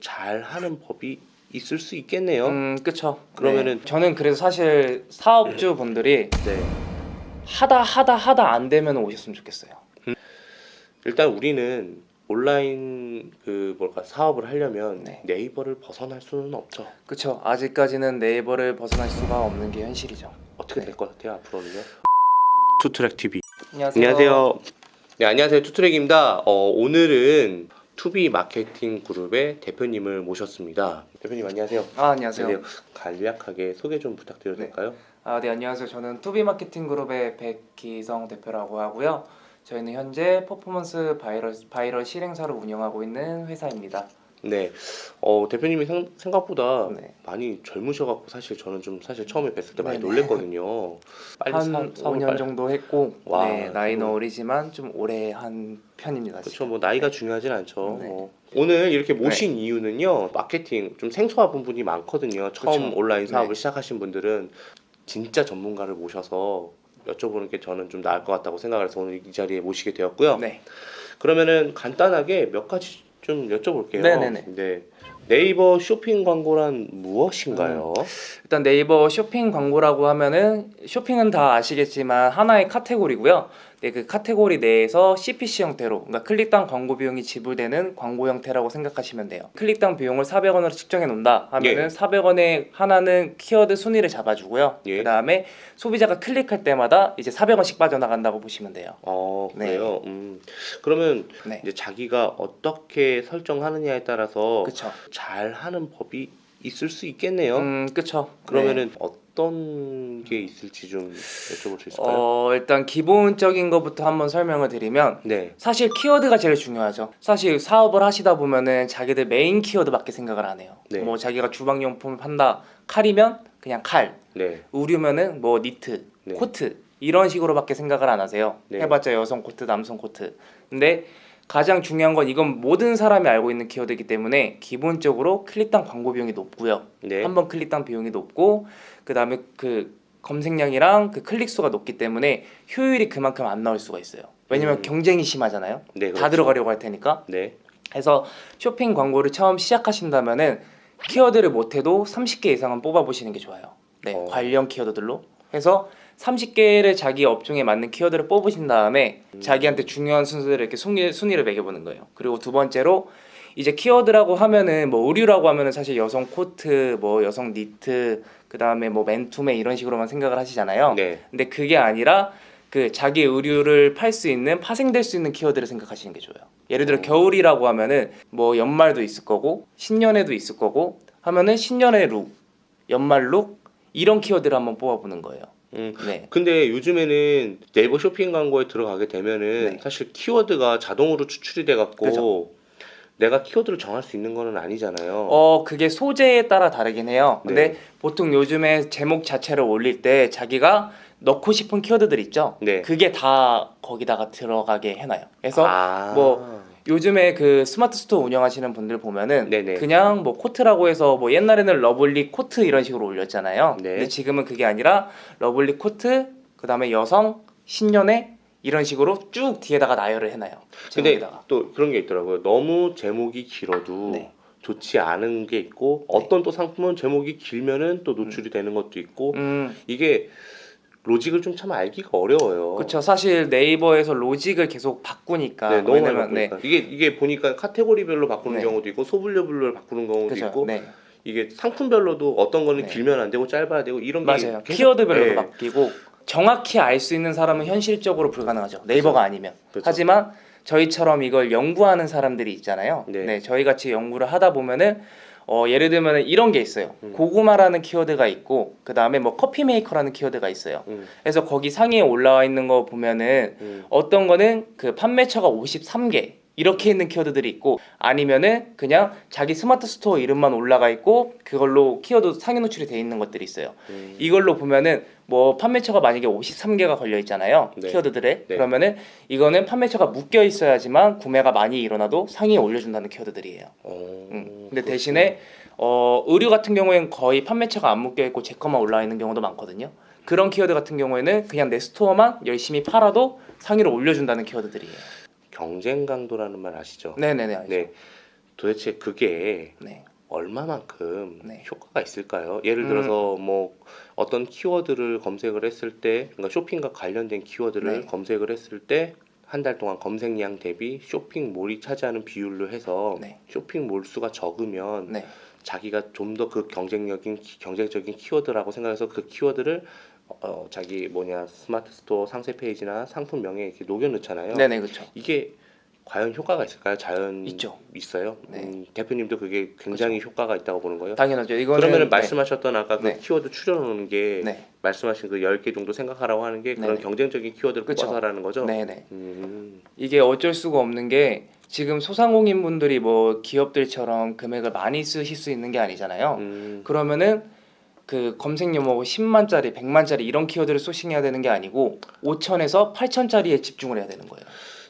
잘 하는 법이 있을 수 있겠네요. 음, 그쵸. 그러면은- 네. 저는 그래서 사실 사업주 분들이 네. 하다 하다 하다 안 되면 오셨으면 좋겠어요. 일단 우리는 온라인 그 뭘까 사업을 하려면 네. 네 이버를 벗어날 수는 없죠. 그쵸. 아직까지는 네이버를 벗어날 수가 없는 게 현실이죠. 어떻게 네. 될 것 같아요 앞으로는요? 투트랙 TV. 안녕하세요. 안녕하세요. 네 안녕하세요 투트랙입니다. 어, 오늘은 투비 마케팅 그룹의 대표님을 모셨습니다. 대표님 안녕하세요. 아, 안녕하세요. 간략하게 소개 좀 부탁드려도 네. 될까요? 아, 네, 안녕하세요. 저는 투비 마케팅 그룹의 백기성 대표라고 하고요. 저희는 현재 퍼포먼스 바이럴, 바이럴 실행사를 운영하고 있는 회사입니다. 네. 어, 대표님이 생, 생각보다 네. 많이 젊으셔갖고 사실 저는 좀 사실 처음에 뵀을 때 많이 네네. 놀랬거든요. 빨리 한 사업을 5년 빨리- 정도 했고 와, 네, 나이는 음. 어리지만 좀 오래 한 편입니다. 그렇죠. 뭐 나이가 중요하진 않죠. 네. 뭐. 오늘 이렇게 모신 이유는요. 마케팅 좀 생소한 분이 많거든요. 처음 그쵸. 온라인 사업을 네. 시작하신 분들은 진짜 전문가를 모셔서 여쭤보는 게 저는 좀 나을 것 같다고 생각을 해서 오늘 이 자리에 모시게 되었고요. 네. 그러면은 간단하게 몇 가지 좀 여쭤볼게요. 네네네. 네. 네이버 쇼핑 광고란 무엇인가요? 일단 네이버 쇼핑 광고라고 하면은 쇼핑은 다 아시겠지만 하나의 카테고리고요. 네, 그 카테고리 내에서 CPC 형태로 그러니까 클릭당 광고 비용이 지불되는 광고 형태라고 생각하시면 돼요. 클릭당 비용을 400원으로 측정해 놓는다 하면은 예. 400원에 하나는 키워드 순위를 잡아주고요. 예. 그다음에 소비자가 클릭할 때마다 이제 400원씩 빠져나간다고 보시면 돼요. 어 네. 그래요. 음. 그러면 네. 이제 자기가 어떻게 설정하느냐에 따라서 그렇죠. 잘 하는 법이 있을 수 있겠네요. 음, 그렇죠. 그러면은 어떤 게 있을지 좀 여쭤볼 수 있을까요? 어, 일단 기본적인 것부터 한번 설명을 드리면 네. 사실 키워드가 제일 중요하죠. 사실 사업을 하시다 보면은 자기들 메인 키워드밖에 생각을 안 해요. 네. 뭐 자기가 주방용품을 판다. 칼이면 그냥 칼. 네. 의류면은 뭐 니트, 네. 코트 이런 식으로밖에 생각을 안 하세요. 네. 해봤자 여성 코트, 남성 코트. 근데 가장 중요한 건 이건 모든 사람이 알고 있는 키워드이기 때문에 기본적으로 클릭당 광고 비용이 높고요. 네. 한번 클릭당 비용이 높고 그 다음에 그 검색량이랑 그 클릭 수가 높기 때문에 효율이 그만큼 안 나올 수가 있어요. 왜냐면 음. 경쟁이 심하잖아요. 네. 다 그렇죠. 들어가려고 할 테니까. 네. 그래서 쇼핑 광고를 처음 시작하신다면은 키워드를 못해도 30개 이상은 뽑아보시는 게 좋아요. 네, 어. 관련 키워드들로 해서 30개를 자기 업종에 맞는 키워드를 뽑으신 다음에 음. 자기한테 중요한 순서대로 이렇게 순위, 순위를 매겨보는 거예요. 그리고 두 번째로 이제 키워드라고 하면은 뭐 의류라고 하면은 사실 여성 코트, 뭐 여성 니트, 그 다음에 뭐 맨투맨 이런 식으로만 생각을 하시잖아요. 네. 근데 그게 아니라 그 자기 의류를 팔 수 있는 파생될 수 있는 키워드를 생각하시는 게 좋아요. 예를 들어 어. 겨울이라고 하면은 뭐 연말도 있을 거고 신년에도 있을 거고 하면은 신년의 룩, 연말 룩 이런 키워드를 한번 뽑아보는 거예요. 음. 네. 근데 요즘에는 네이버 쇼핑 광고에 들어가게 되면은 네. 사실 키워드가 자동으로 추출이 돼 갖고 그죠. 내가 키워드를 정할 수 있는 거는 아니잖아요. 어 그게 소재에 따라 다르긴 해요. 근데 네. 보통 요즘에 제목 자체를 올릴 때 자기가 넣고 싶은 키워드들 있죠. 네. 그게 다 거기다가 들어가게 해놔요. 그래서 아. 뭐 요즘에 그 스마트 스토어 운영하시는 분들 보면은 네네. 그냥 뭐 코트라고 해서 뭐 옛날에는 러블리 코트 이런 식으로 올렸잖아요. 네. 근데 지금은 그게 아니라 러블리 코트 그다음에 여성 신년에 이런 식으로 쭉 뒤에다가 나열을 해놔요. 근데 제목에다가. 또 그런 게 있더라고요. 너무 제목이 길어도 네. 좋지 않은 게 있고 어떤 또 상품은 제목이 길면은 또 노출이 되는 것도 있고 음, 이게 로직을 좀 참 알기가 어려워요. 그렇죠. 사실 네이버에서 로직을 계속 바꾸니까 네, 너무 많이 왜냐면 네. 바꾸니까 이게 이게 보니까 카테고리별로 바꾸는 네. 경우도 있고 소분류별로 바꾸는 경우도 그죠. 있고 네. 이게 상품별로도 어떤 거는 네. 길면 안 되고 짧아야 되고 이런 게 맞아요. 계속- 키워드별로도 네. 바뀌고 정확히 알 수 있는 사람은 현실적으로 불가능하죠. 네이버가 아니면. 그렇죠. 하지만 저희처럼 이걸 연구하는 사람들이 있잖아요. 네. 네. 저희 같이 연구를 하다 보면은 어, 예를 들면 이런 게 있어요. 음. 고구마라는 키워드가 있고 그 다음에 뭐 커피 메이커라는 키워드가 있어요. 음, 그래서 거기 상위에 올라와 있는 거 보면은 음. 어떤 거는 그 판매처가 53개 이렇게 있는 키워드들이 있고 아니면은 그냥 자기 스마트 스토어 이름만 올라가 있고 그걸로 키워드 상위 노출이 돼 있는 것들이 있어요. 음. 이걸로 보면은 뭐 판매처가 만약에 53개가 걸려 있잖아요. 네. 키워드들에 네. 그러면은 이거는 판매처가 묶여 있어야지만 구매가 많이 일어나도 상위에 올려준다는 키워드들이에요. 어, 음. 근데 그렇구나. 대신에 어, 의류 같은 경우에는 거의 판매처가 안 묶여 있고 제 것만 올라와 있는 경우도 많거든요. 그런 키워드 같은 경우에는 그냥 내 스토어만 열심히 팔아도 상위로 올려준다는 키워드들이에요. 경쟁 강도라는 말 아시죠? 네네네. 알죠. 네. 도대체 그게 네. 얼마만큼 네. 효과가 있을까요? 예를 음. 들어서 뭐 어떤 키워드를 검색을 했을 때, 그러니까 쇼핑과 관련된 키워드를 네. 검색을 했을 때 한 달 동안 검색량 대비 쇼핑몰이 차지하는 비율로 해서 네. 쇼핑몰 수가 적으면 네. 자기가 좀 더 그 경쟁력인 키- 경쟁적인 키워드라고 생각해서 그 키워드를 어, 자기 뭐냐 스마트 스토어 상세 페이지나 상품 명에 이렇게 녹여 넣잖아요. 네네 그렇죠. 이게 과연 효과가 있을까요? 자연 있죠. 있어요? 네. 음, 대표님도 그게 굉장히 효과가 있다고 보는 거예요? 당연하죠. 이거는 그러면은 네. 말씀하셨던 아까 그 네. 키워드 추려놓는 게 네. 말씀하신 그 10개 정도 생각하라고 하는 게 그런. 경쟁적인 키워드를 그쵸. 뽑아서 하라는 거죠? 네 네. 음, 이게 어쩔 수가 없는 게 지금 소상공인 분들이 뭐 기업들처럼 금액을 많이 쓰실 수 있는 게 아니잖아요. 음, 그러면은 그 검색 용어 10만짜리, 100만짜리 이런 키워드를 소싱해야 되는 게 아니고 5천에서 8천짜리에 집중을 해야 되는 거예요.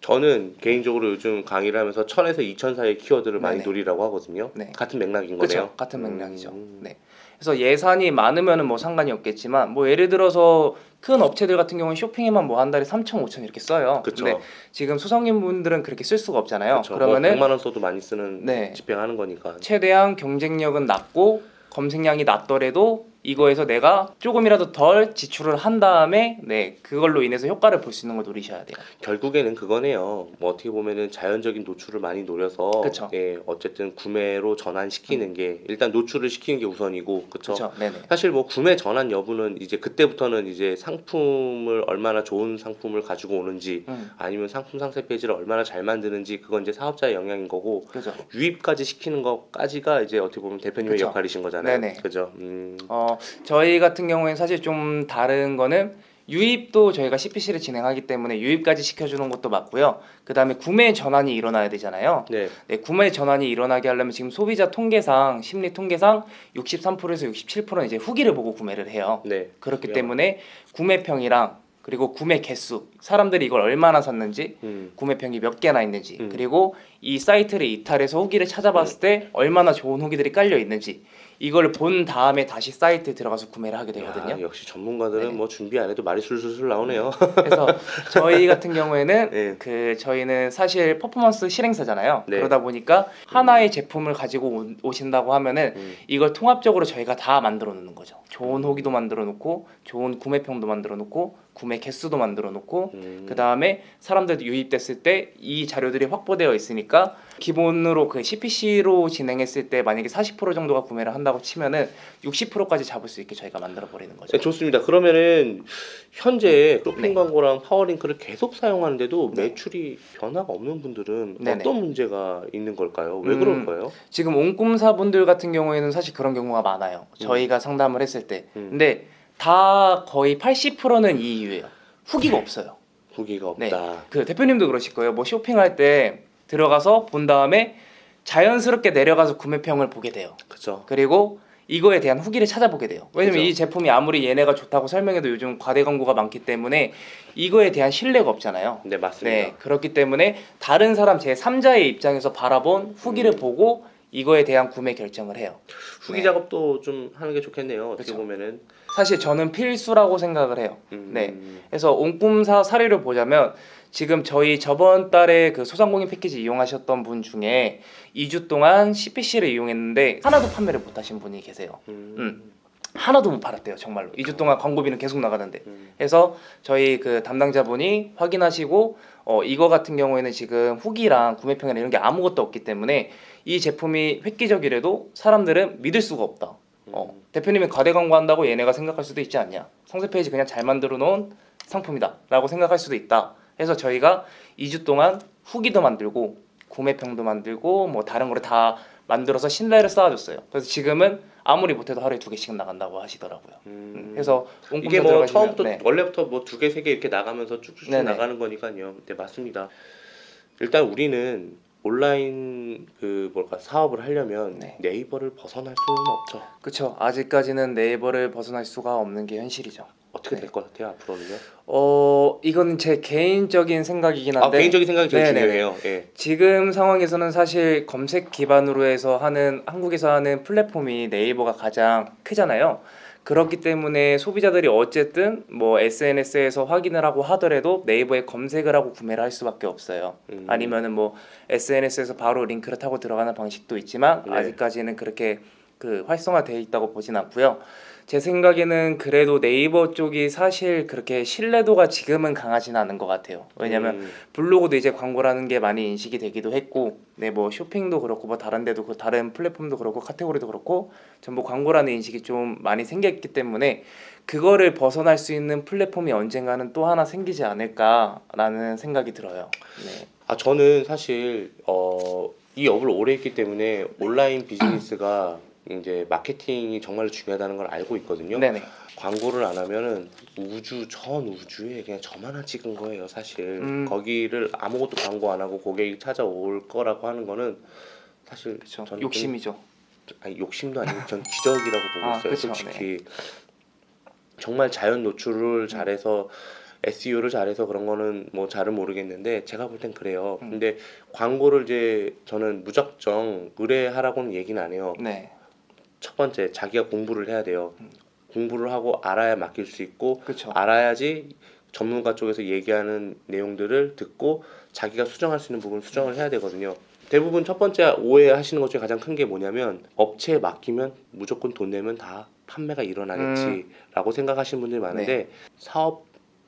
저는 개인적으로 요즘 강의를 하면서 1000에서 2000 사이의 키워드를 많이 네네. 노리라고 하거든요. 네. 같은 맥락인. 거네요. 같은 맥락이죠. 음. 네. 그래서 예산이 많으면은 뭐 상관이 없겠지만 뭐 예를 들어서 큰 업체들 같은 경우는 쇼핑에만 뭐 한 달에 3천, 5천 이렇게 써요. 그렇죠. 근데 지금 소상인 분들은 그렇게 쓸 수가 없잖아요. 그쵸. 그러면은 뭐 100만 원 써도 많이 쓰는 네. 집행하는 거니까. 최대한 경쟁력은 낮고 검색량이 낮더라도 이거에서 내가 조금이라도 덜 지출을 한 다음에 네 그걸로 인해서 효과를 볼 수 있는 걸 노리셔야 돼요. 결국에는 그거네요. 뭐 어떻게 보면은 자연적인 노출을 많이 노려서 그쵸. 예, 어쨌든 구매로 전환시키는 게 일단 노출을 시키는 게 우선이고 그렇죠. 사실 뭐 구매 전환 여부는 이제 그때부터는 이제 상품을 얼마나 좋은 상품을 가지고 오는지 음, 아니면 상품 상세 페이지를 얼마나 잘 만드는지 그건 이제 사업자의 영향인 거고 그죠. 유입까지 시키는 것까지가 이제 어떻게 보면 대표님의 그쵸. 역할이신 거잖아요. 네네. 그죠? 음, 어 저희 같은 경우에는 사실 좀 다른 거는 유입도 저희가 CPC를 진행하기 때문에 유입까지 시켜주는 것도 맞고요. 그 다음에 구매 전환이 일어나야 되잖아요. 네. 네, 구매 전환이 일어나게 하려면 지금 소비자 통계상 심리 통계상 63%에서 67%는 이제 후기를 보고 구매를 해요. 네. 그렇기 야. 때문에 구매평이랑 그리고 구매 개수 사람들이 이걸 얼마나 샀는지 음. 구매 평이 몇 개나 있는지 음. 그리고 이 사이트를 이탈해서 후기를 찾아봤을 때 얼마나 좋은 후기들이 깔려 있는지 이걸 본 다음에 다시 사이트에 들어가서 구매를 하게 되거든요. 야, 역시 전문가들은 네네. 뭐 준비 안 해도 말이 술술술 나오네요. 그래서 저희 같은 경우에는 네. 그 저희는 사실 퍼포먼스 실행사잖아요. 네. 그러다 보니까 하나의 제품을 가지고 오- 오신다고 하면은 음. 이걸 통합적으로 저희가 다 만들어 놓는 거죠. 좋은 후기도 만들어 놓고 좋은 구매 평도 만들어 놓고 구매 개수도 만들어 놓고 음. 그 다음에 사람들이 유입됐을 때 이 자료들이 확보되어 있으니까 기본으로 그 CPC로 진행했을 때 만약에 40% 정도가 구매를 한다고 치면은 60%까지 잡을 수 있게 저희가 만들어 버리는 거죠. 네, 좋습니다. 그러면은 현재 쇼핑 네. 광고랑 파워링크를 계속 사용하는데도 네. 매출이 변화가 없는 분들은 네네. 어떤 문제가 있는 걸까요? 왜 음, 그럴까요? 지금 옹꿈사분들 같은 경우에는 사실 그런 경우가 많아요. 저희가 상담을 했을 때. 음. 근데 다 거의 80%는 이 이유예요. 후기가 없어요. 후기가 네. 없다. 그 대표님도 그러실 거예요. 뭐 쇼핑할 때 들어가서 본 다음에 자연스럽게 내려가서 구매평을 보게 돼요. 그죠? 그리고 이거에 대한 후기를 찾아보게 돼요. 왜냐면 그죠. 이 제품이 아무리 얘네가 좋다고 설명해도 요즘 과대 광고가 많기 때문에 이거에 대한 신뢰가 없잖아요. 네 맞습니다. 네, 그렇기 때문에 다른 사람 제 3자의 입장에서 바라본 후기를 음. 보고 이거에 대한 구매 결정을 해요. 후기 네. 작업도 좀 하는 게 좋겠네요. 어떻게 그쵸. 보면은 사실 저는 필수라고 생각을 해요. 음, 네. 그래서 옹꿈사 사례를 보자면 지금 저희 저번 달에 그 소상공인 패키지 이용하셨던 분 중에 2주 동안 CPC를 이용했는데 하나도 판매를 못 하신 분이 계세요. 음, 음. 하나도 못 팔았대요, 정말로. 2주 동안 광고비는 계속 나가는데. 음. 해서 저희 그 담당자분이 확인하시고 어 이거 같은 경우에는 지금 후기랑 구매평이나 이런 게 아무것도 없기 때문에 이 제품이 획기적이라도 사람들은 믿을 수가 없다. 어, 대표님이 과대 광고한다고 얘네가 생각할 수도 있지 않냐. 상세 페이지 그냥 잘 만들어 놓은 상품이다라고 생각할 수도 있다. 해서 저희가 2주 동안 후기도 만들고 구매평도 만들고 뭐 다른 거를 다 만들어서 신뢰를 쌓아줬어요. 그래서 지금은 아무리 못해도 하루에 두 개씩 나간다고 하시더라고요. 음. 그래서 이게 옹꿈사 뭐 처음부터 네. 원래부터 뭐 두 개 세 개 이렇게 나가면서 쭉쭉 네네. 나가는 거니까요. 네 맞습니다. 일단 우리는 온라인 그 뭘까 사업을 하려면 네. 네이버를 벗어날 수는 없죠. 그렇죠. 아직까지는 네이버를 벗어날 수가 없는 게 현실이죠. 어떻게 네. 될것 같아요 앞으로는요? 어, 이건 제 개인적인 생각이긴 아 한데 개인적인 생각이 제일 네네네. 중요해요. 예. 지금 상황에서는 사실 검색 기반으로 해서 하는 한국에서 하는 플랫폼이 네이버가 가장 크잖아요. 그렇기 때문에 소비자들이 어쨌든 뭐 SNS에서 확인을 하고 하더라도 네이버에 검색을 하고 구매를 할 수밖에 없어요. 음. 아니면은 뭐 SNS에서 바로 링크를 타고 들어가는 방식도 있지만 네. 아직까지는 그렇게 그 활성화되어 있다고 보진 않고요. 제 생각에는 그래도 네이버 쪽이 사실 그렇게 신뢰도가 지금은 강하진 않은 것 같아요. 왜냐면 음. 블로그도 이제 광고라는 게 많이 인식이 되기도 했고, 네 뭐 쇼핑도 그렇고 뭐 다른 데도 그 다른 플랫폼도 그렇고 카테고리도 그렇고 전부 광고라는 인식이 좀 많이 생겼기 때문에 그거를 벗어날 수 있는 플랫폼이 언젠가는 또 하나 생기지 않을까라는 생각이 들어요. 네. 아 저는 사실 어, 이 업을 오래 했기 때문에 온라인 비즈니스가 이제 마케팅이 정말 중요하다는 걸 알고 있거든요. 네네. 광고를 안 하면은 우주 전 우주에 그냥 저만 안 찍은 거예요 사실 음. 거기를 아무것도 광고 안 하고 고객이 찾아올 거라고 하는 거는 사실 그렇죠. 저는 욕심이죠. 좀- 아니 욕심도 아니고 전 기적이라고 보고 아, 있어요 그쵸, 솔직히 정말 자연 노출을 음. 잘해서 SEO를 잘해서 그런 거는 뭐 잘은 모르겠는데 제가 볼 땐 그래요 음. 근데 광고를 이제 저는 무작정 의뢰하라고는 얘기는 안 해요 네. 첫 번째 자기가 공부를 해야 돼요 음. 공부를 하고 알아야 맡길 수 있고 그렇죠. 알아야지 전문가 쪽에서 얘기하는 내용들을 듣고 자기가 수정할 수 있는 부분 수정을 해야 되거든요. 대부분 첫 번째 오해하시는 것 중에 가장 큰 게 뭐냐면 업체에 맡기면 무조건 돈 내면 다 판매가 일어나겠지라고 생각하시는 분들이 많은데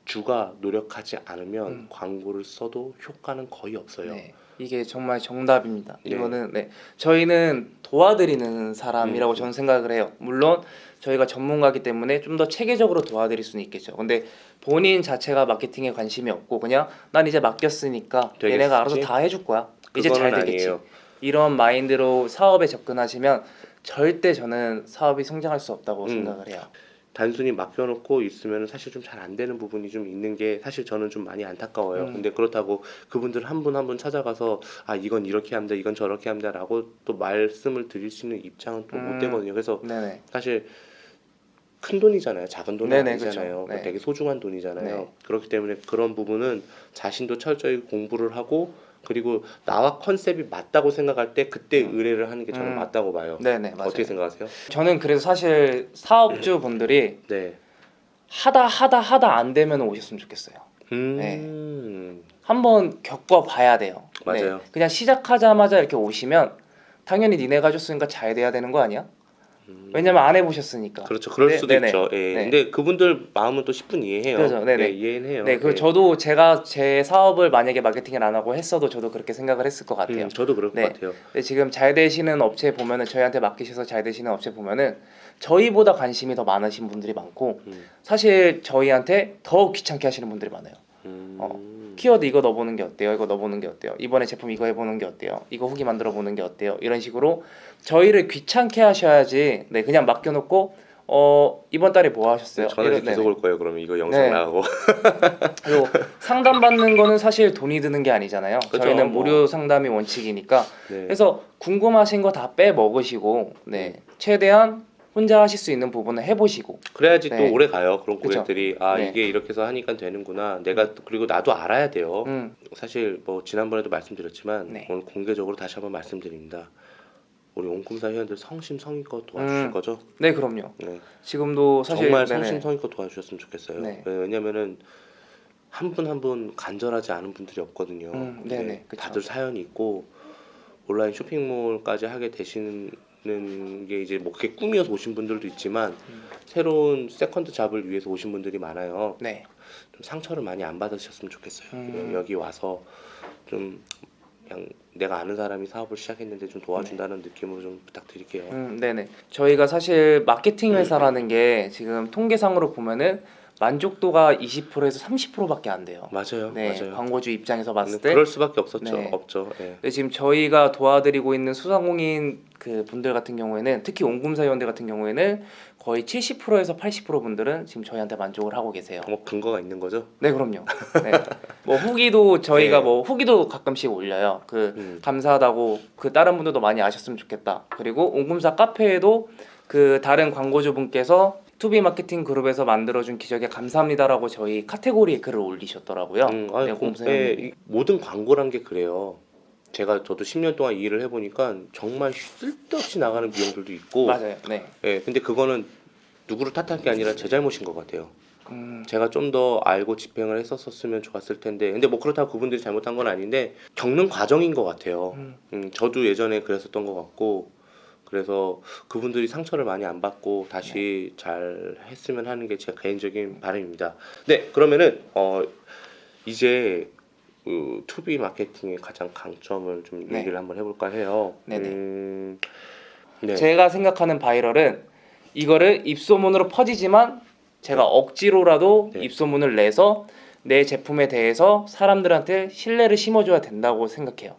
사업주가 노력하지 않으면 음. 광고를 써도 효과는 거의 없어요. 네. 이게 정말 정답입니다. 네. 이거는 네. 저희는 도와드리는 사람이라고 음. 저는 생각을 해요. 물론 저희가 전문가기 때문에 좀 더 체계적으로 도와드릴 수는 있겠죠. 근데 본인 자체가 마케팅에 관심이 없고 그냥 난 이제 맡겼으니까 되겠지? 얘네가 알아서 다 해줄 거야. 이제 잘 되겠지. 아니에요. 이런 마인드로 사업에 접근하시면 절대 저는 사업이 성장할 수 없다고 음. 생각을 해요. 단순히 맡겨놓고 있으면 사실 좀 잘 안 되는 부분이 좀 있는 게 사실 저는 좀 많이 안타까워요. 음. 근데 그렇다고 그분들 한 분 한 분 찾아가서 아 이건 이렇게 합니다, 이건 저렇게 합니다라고 또 말씀을 드릴 수 있는 입장은 또못 음. 되거든요. 그래서 네네. 사실 큰 돈이잖아요. 작은 돈이 네네, 아니잖아요. 그쵸. 네. 되게 소중한 돈이잖아요. 네. 그렇기 때문에 그런 부분은 자신도 철저히 공부를 하고 그리고 나와 컨셉이 맞다고 생각할 때 그때 의뢰를 하는 게 저는 음. 맞다고 봐요. 네네 맞아요. 어떻게 생각하세요? 저는 그래서 사실 사업주 분들이 네. 하다 하다 하다 안 되면 오셨으면 좋겠어요. 음. 한번 겪어 봐야 돼요. 맞아요. 네. 그냥 시작하자마자 이렇게 오시면 당연히 니네가 줬으니까 잘 돼야 되는 거 아니야? 음. 왜냐면 안 해보셨으니까. 그렇죠. 그럴 네, 수도 네네. 있죠. 예. 네. 근데 그분들 마음은 또 10분 이해해요. 그렇죠. 네네. 네, 이해는 해요. 네, 그 예. 저도 제가 제 사업을 만약에 마케팅을 안 하고 했어도 저도 그렇게 생각을 했을 것 같아요. 음, 저도 그럴 네. 것 같아요. 근데 지금 잘 되시는 업체 보면은 저희한테 맡기셔서 잘 되시는 업체 보면은 저희보다 관심이 더 많으신 분들이 많고 음. 사실 저희한테 더 귀찮게 하시는 분들이 많아요. 음. 어. 키워드 이거 넣어보는 게 어때요? 이거 넣어보는 게 어때요? 이번에 제품 이거 해보는 게 어때요? 이거 후기 만들어 보는 게 어때요? 이런 식으로 저희를 귀찮게 하셔야지 네 그냥 맡겨놓고 어 이번 달에 뭐 하셨어요? 전화 계속 네네. 올 거예요. 그러면 이거 영상 네. 나가고. 그리고 상담 받는 거는 사실 돈이 드는 게 아니잖아요. 그죠, 저희는 뭐. 무료 상담이 원칙이니까 네. 그래서 궁금하신 거 다 빼 먹으시고 네 최대한 혼자 하실 수 있는 부분을 해보시고 그래야지 네. 또 오래 가요. 그런 그쵸. 고객들이 아 네. 이게 이렇게 해서 하니까 되는구나. 내가 또- 그리고 나도 알아야 돼요. 음, 사실 뭐 지난번에도 말씀드렸지만 네. 오늘 공개적으로 다시 한번 말씀드립니다. 우리 온꿈사 회원들 성심성의껏 도와주실 음. 거죠? 네 그럼요. 네. 지금도 사실 정말. 성심성의껏 도와주셨으면 좋겠어요. 네. 네, 왜냐면은 한 분 한 분 간절하지 않은 분들이 없거든요. 음, 네네. 다들 사연이 있고 온라인 쇼핑몰까지 하게 되시는 게 이제 뭐 그게 꿈이어서 오신 분들도 있지만 음. 새로운 세컨드 잡을 위해서 오신 분들이 많아요. 네. 좀 상처를 많이 안 받으셨으면 좋겠어요. 음. 여기 와서 좀 그냥 내가 아는 사람이 사업을 시작했는데 좀 도와준다는 느낌으로 좀 부탁드릴게요. 음, 네네. 저희가 사실 마케팅 회사라는 게 지금 통계상으로 보면은 만족도가 20%에서 30%밖에 안 돼요. 맞아요, 네, 맞아요. 광고주 입장에서 봤을 음, 때. 그럴 수밖에 없었죠. 네. 없죠. 예. 근데 지금 저희가 도와드리고 있는 수상공인 그 분들 같은 경우에는 특히 온금사 회원들 같은 경우에는 거의 70%에서 80% 분들은 지금 저희한테 만족을 하고 계세요. 뭐 근거가 있는 거죠? 네, 그럼요. 네. 뭐 후기도 저희가 네. 뭐 후기도 가끔씩 올려요. 그 음. 감사하다고 그 다른 분들도 많이 아셨으면 좋겠다. 그리고 온금사 카페에도 그 다른 광고주분께서 투비 마케팅 그룹에서 만들어준 기적에 감사합니다라고 저희 카테고리에 글을 올리셨더라고요. 음, 아니, 네. 이 모든 광고란 게 그래요. 제가 저도 10년 동안 이 일을 해보니까 정말 쓸데없이 나가는 비용들도 있고, 맞아요. 네. 예, 근데 그거는 누구를 탓할 게 아니라 제 잘못인 것 같아요. 음, 제가 좀 더 알고 집행을 했었으면 좋았을 텐데 근데 뭐 그렇다고 그분들이 잘못한 건 아닌데 겪는 과정인 것 같아요. 음, 음, 저도 예전에 그랬었던 것 같고 그래서 그분들이 상처를 많이 안 받고 다시 잘 했으면 하는 게 제 개인적인 바람입니다. 네 그러면은 어 이제 그 투비 마케팅의 가장 강점을 좀 네. 얘기를 한번 해볼까 해요. 네네. 음, 네. 제가 생각하는 바이럴은 이거를 입소문으로 퍼지지만 제가 억지로라도 네. 입소문을 내서 내 제품에 대해서 사람들한테 신뢰를 심어줘야 된다고 생각해요.